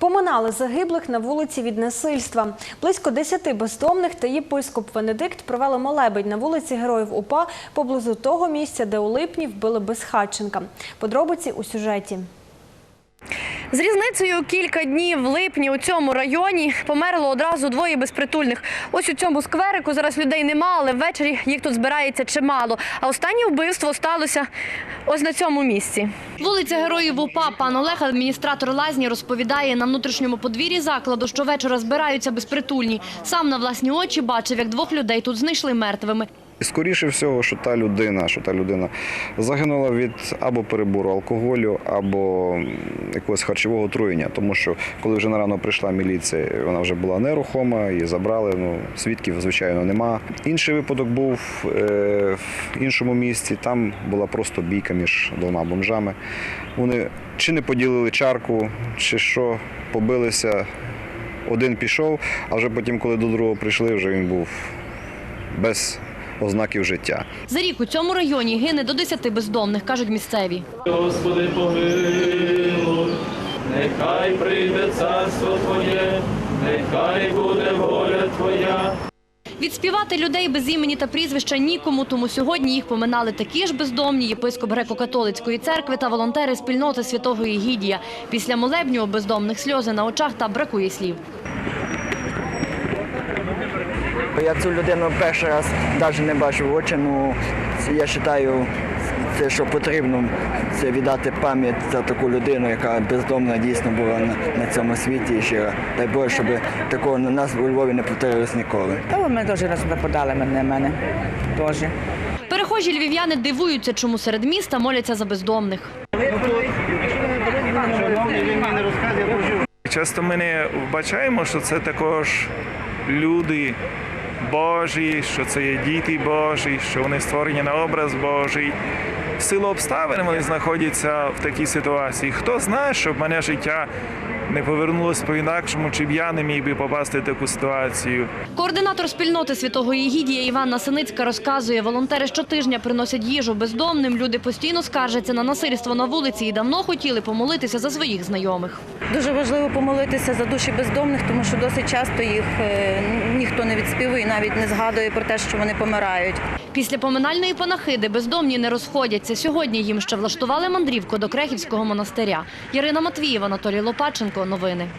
Поминали загиблих на вулиці від насильства. Близько десяти бездомних та єпископ Венедикт провели молебень на вулиці Героїв УПА поблизу того місця, де у липні вбили безхатченка. Подробиці у сюжеті. З різницею кілька днів в липні у цьому районі померло одразу двоє безпритульних. Ось у цьому скверику зараз людей нема, але ввечері їх тут збирається чимало. А останнє вбивство сталося ось на цьому місці. Вулиця Героїв УПА. Пан Олег, адміністратор лазні, розповідає на внутрішньому подвір'ї закладу, що вечора збираються безпритульні. Сам на власні очі бачив, як двох людей тут знайшли мертвими. І скоріше всього, що та людина, що та людина загинула від або перебору алкоголю, або якогось харчового отруєння. Тому що коли вже на рано прийшла міліція, вона вже була нерухома, її забрали. Ну, свідків, звичайно, нема. Інший випадок був е, в іншому місці. Там була просто бійка між двома бомжами. Вони чи не поділили чарку, чи що, побилися. Один пішов, а вже потім, коли до другого прийшли, вже він був без ознаків життя. За рік у цьому районі гине до 10 бездомних, кажуть місцеві. Господи, помилуй, нехай прийде царство Твоє, нехай буде воля Твоя. Відспівати людей без імені та прізвища нікому, тому сьогодні їх поминали такі ж бездомні єпископ греко-католицької церкви та волонтери спільноти святого Ігідія. Після молебню у бездомних сльози на очах та бракує слів. Я цю людину перший раз навіть не бачив в очі. Ну я вважаю, це що потрібно це віддати пам'ять за таку людину, яка бездомна дійсно була на, на цьому світі. І ще дай Боже, щоб такого на нас у Львові не повторилось ніколи. Та вони дуже раз нападали на мене теж. Перехожі львів'яни дивуються, чому серед міста моляться за бездомних. Часто ми не вбачаємо, що це також люди Божі, що це є діти Божі, що вони створені на образ Божий. Силу обставин вони знаходяться в такій ситуації. Хто знає, щоб мене життя не повернулося по-інакшому, чи б я не міг би попасти в таку ситуацію. Координатор спільноти святого Єгідія Іванна Синицька розказує, волонтери щотижня приносять їжу бездомним. Люди постійно скаржаться на насильство на вулиці і давно хотіли помолитися за своїх знайомих. Дуже важливо помолитися за душі бездомних, тому що досить часто їх е, ніхто не відспівує, навіть не згадує про те, що вони помирають. Після поминальної панахиди бездомні не розходяться. Сьогодні їм ще влаштували мандрівку до Крехівського монастиря. Ярина Матвієва, Анатолій Лопаченко. Новини.